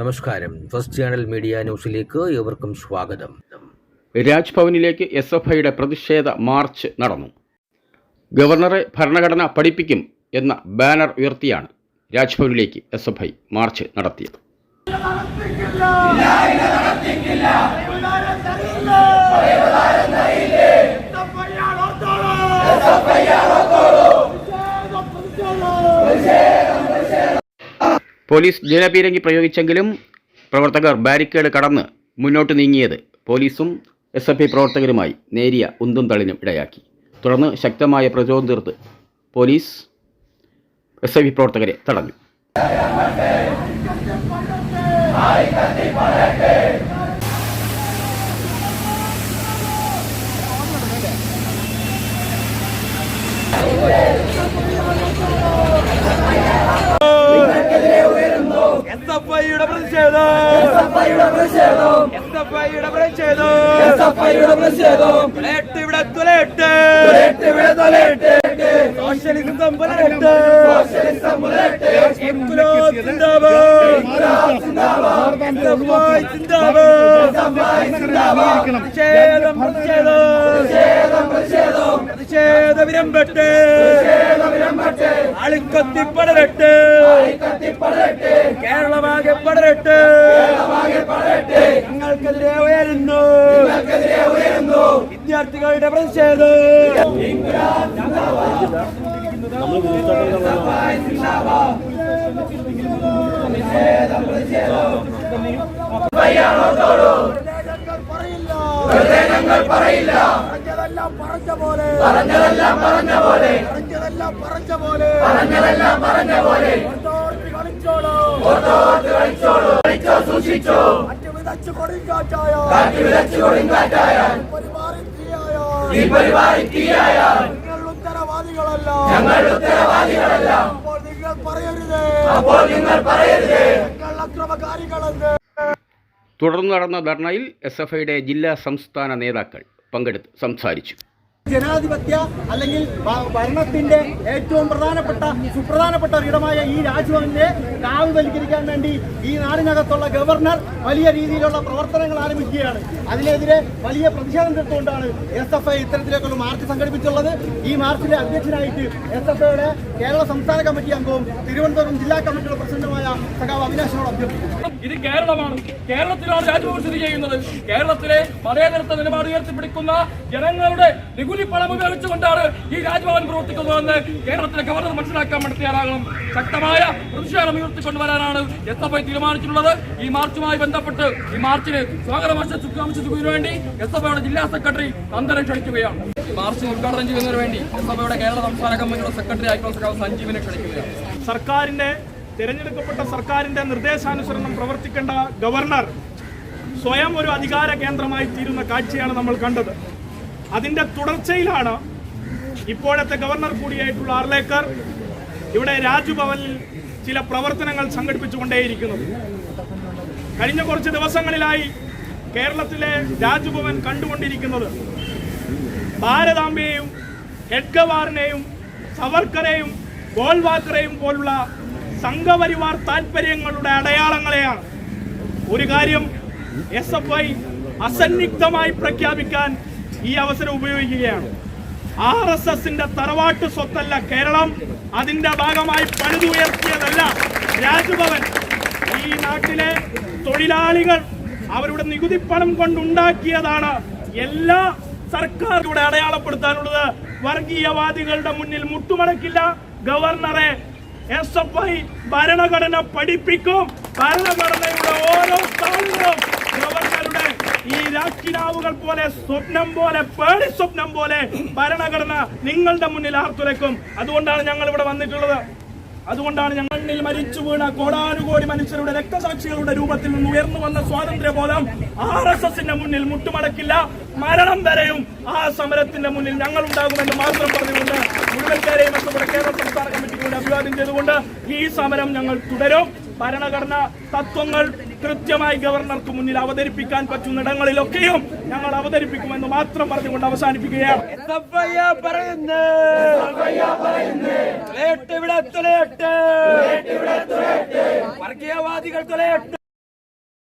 നമസ്കാരം. First channel media ന്യൂസിലേക്ക് ഏവർക്കും സ്വാഗതം. രാജ്ഭവനിലേക്ക് എസ് എഫ് ഐയുടെ പ്രതിഷേധ മാർച്ച് നടന്നു. ഗവർണറെ ഭരണഘടന പഠിപ്പിക്കും എന്ന ബാനർ ഉയർത്തിയാണ് രാജ്ഭവനിലേക്ക് എസ് എഫ് ഐ മാർച്ച് നടത്തിയത്. പോലീസ് ജലപീരങ്കി പ്രയോഗിച്ചെങ്കിലും പ്രവർത്തകർ ബാരിക്കേഡ് കടന്ന് മുന്നോട്ട് നീങ്ങിയത് പോലീസും എസ് എഫ് ഐ പ്രവർത്തകരുമായി നേരിയ ഉന്തും തള്ളിനും ഇടയാക്കി. തുടർന്ന് ശക്തമായ പ്രചോദനം തീർത്ത് പോലീസ് എസ് എഫ് ഐ പ്രവർത്തകരെ തടഞ്ഞു എസ് എഫ് ഐയുടെ പ്രതിഷേധം ഇവിടെ തുലയട്ട് കേരളമാകെ പടരട്ട് ഞങ്ങൾക്കെതിരെ ഉയരുന്നു. വിദ്യാർത്ഥികളുടെ പ്രതിഷേധം. പറഞ്ഞതെല്ലാം പറഞ്ഞ പോലെ. പറഞ്ഞതെല്ലാം പറഞ്ഞ പോലെ പറഞ്ഞതെല്ലാം പറഞ്ഞ പോലെ പറഞ്ഞതെല്ലാം പറഞ്ഞ പോലെ കളിച്ചോളൂ കളിച്ചോളൂ. കളിച്ചോ സൂക്ഷിച്ചോ. വിതച്ചു കൊടുങ്കാറ്റായ കാറ്റ് വിതച്ചു കൊടുങ്കാറ്റായ നിങ്ങൾ ഉത്തരവാദികളല്ല. ഞങ്ങൾ ഉത്തരവാദികളല്ല. അപ്പോൾ നിങ്ങൾ പറയരുത്. അപ്പോൾ നിങ്ങൾ പറയരുത്. ഞങ്ങൾ അക്രമകാരികളെന്ന് തുടർന്ന് നടന്ന ധർണയിൽ എസ് എഫ് ഐയുടെ ജില്ലാ സംസ്ഥാന നേതാക്കൾ പങ്കെടുത്ത് സംസാരിച്ചു. ജനാധിപത്യ അല്ലെങ്കിൽ ഭരണത്തിന്റെ ഏറ്റവും പ്രധാനപ്പെട്ട സുപ്രധാനപ്പെട്ട ഒരിടമായ ഈ രാജ്ഭവനെ കാവുവൽക്കരിക്കാൻ വേണ്ടി ഈ നാടിനകത്തുള്ള ഗവർണർ വലിയ രീതിയിലുള്ള പ്രവർത്തനങ്ങൾ ആരംഭിക്കുകയാണ്. അതിനെതിരെ വലിയ പ്രതിഷേധം തീർത്തുകൊണ്ടാണ് എസ് എഫ് ഐ ഇത്തരത്തിലേക്കുള്ള മാർച്ച് സംഘടിപ്പിച്ചുള്ളത്. ഈ മാർച്ചിലെ അധ്യക്ഷനായിട്ട് എസ് എഫ് ഐയുടെ കേരള സംസ്ഥാന കമ്മിറ്റി അംഗവും തിരുവനന്തപുരം ജില്ലാ കമ്മിറ്റിയുടെ പ്രസിഡന്റുമായ സഖാവ് അവിനാശിനോട് അഭ്യർത്ഥിക്കുന്നു. ഇത് കേരളമാണ്. കേരളത്തിലാണ് രാജ്ഭവൻ സ്ഥിതി ചെയ്യുന്നത്. കേരളത്തിലെ മതേതരത്വ നിലപാട് ഉയർത്തിപ്പിടിക്കുന്ന ജനങ്ങളുടെ പണം ഉപയോഗിച്ചുകൊണ്ടാണ് ഈ രാജ്ഭവൻ പ്രവർത്തിക്കുന്നതെന്ന് കേരളത്തിലെ ഗവർണർ മനസ്സിലാക്കാൻ വേണ്ടി ശക്തമായ പ്രതിഷേധം ഉയർത്തിക്കൊണ്ടുവരാനാണ് എസ് എഫ് ഐ തീരുമാനിച്ചിട്ടുള്ളത്. ഈ മാർച്ചുമായി ബന്ധപ്പെട്ട് ഈ മാർച്ചിന് സ്വാഗതം ആശംസിക്കുന്നതിനു വേണ്ടി എസ് എഫ് ഐയുടെ ജില്ലാ സെക്രട്ടറി തന്ത്രം ക്ഷണിക്കുകയാണ്. മാർച്ച് ഉദ്ഘാടനം ചെയ്യുന്നതിന് വേണ്ടി എസ് എഫ് ഐയുടെ കേരള സംസ്ഥാന കമ്മിറ്റിയുടെ സെക്രട്ടറി ആയിക്കോട്ടെ സഞ്ജീവിനെ ക്ഷണിക്കുകയാണ്. സർക്കാരിന്റെ തിരഞ്ഞെടുക്കപ്പെട്ട സർക്കാരിന്റെ നിർദ്ദേശാനുസരണം പ്രവർത്തിക്കേണ്ട ഗവർണർ സ്വയം ഒരു അധികാര കേന്ദ്രമായി തീരുന്ന കാഴ്ചയാണ് നമ്മൾ കണ്ടത്. അതിന്റെ തുടർച്ചയിലാണ് ഇപ്പോഴത്തെ ഗവർണർ കൂടിയായിട്ടുള്ള ആർലേക്കർ ഇവിടെ രാജ്ഭവനിൽ ചില പ്രവർത്തനങ്ങൾ സംഘടിപ്പിച്ചുകൊണ്ടേയിരിക്കുന്നത്. കഴിഞ്ഞ കുറച്ച് ദിവസങ്ങളിലായി കേരളത്തിലെ രാജ്ഭവൻ കണ്ടുകൊണ്ടിരിക്കുന്നത് ഭാരതാംബയെയും എഡ്ഗവാറിനെയും സവർക്കറേയും ഗോൾവാക്കറേയും പോലുള്ള സംഘപരിവാർ താല്പര്യങ്ങളുടെ അടയാളങ്ങളെയാണ്. ഒരു കാര്യം എസ് എഫ് ഐ അസന്നിഗ്ധമായി പ്രഖ്യാപിക്കാൻ ഈ അവസരം ഉപയോഗിക്കുകയാണ്. ആർ എസ് എസിന്റെ തറവാട്ട് സ്വത്തല്ല കേരളം. അതിന്റെ ഭാഗമായി പണിതുയർത്തിയതല്ല രാജ്ഭവൻ. ഈ നാട്ടിലെ തൊഴിലാളികൾ അവരുടെ നികുതി പണം കൊണ്ടുണ്ടാക്കിയതാണ് എല്ലാ സർക്കാരിലൂടെ അടയാളപ്പെടുത്താനുള്ളത്. വർഗീയവാദികളുടെ മുന്നിൽ മുട്ടുമടക്കില്ല. ഗവർണറെ എസ് എഫ് ഐ ഭരണഘടന പഠിപ്പിക്കും. ഭരണഘടനയുടെ ഓരോ സ്ഥാനങ്ങളും ഗവർണറുടെ ഈ രാഷ്ട്രീയാവുകൾ പോലെ സ്വപ്നം പോലെ പേടി സ്വപ്നം പോലെ ഭരണഘടന നിങ്ങളുടെ മുന്നിൽ ആർത്തുലക്കും അതുകൊണ്ടാണ് ഞങ്ങൾ ഇവിടെ വന്നിട്ടുള്ളത്. അതുകൊണ്ടാണ് ഞങ്ങൾ മരിച്ചു വീണ കോടാനുകോടി മനുഷ്യരുടെ രക്തസാക്ഷികളുടെ രൂപത്തിൽ നിന്ന് ഉയർന്നു വന്ന സ്വാതന്ത്ര്യ ബോധം ആർ എസ് എസിന്റെ മുന്നിൽ മുട്ടുമടക്കില്ല. മരണം വരെയും ആ സമരത്തിന്റെ മുന്നിൽ ഞങ്ങൾ ഉണ്ടാകുമെന്ന് മാത്രം പറഞ്ഞുകൊണ്ട് മുഴുവൻ നമ്മുടെ കേരള സംസ്ഥാന കമ്മിറ്റിക്ക് അഭിവാദ്യം ചെയ്തുകൊണ്ട് ഈ സമരം ഞങ്ങൾ തുടരും. ഭരണഘടന തത്വങ്ങൾ കൃത്യമായി ഗവർണർക്ക് മുന്നിൽ അവതരിപ്പിക്കാൻ പറ്റുന്നിടങ്ങളിലൊക്കെയും ഞങ്ങൾ അവതരിപ്പിക്കുമെന്ന് മാത്രം പറഞ്ഞുകൊണ്ട് അവസാനിപ്പിക്കുകയാണ്. വർഗീയവാദികൾ തുലയട്ട്.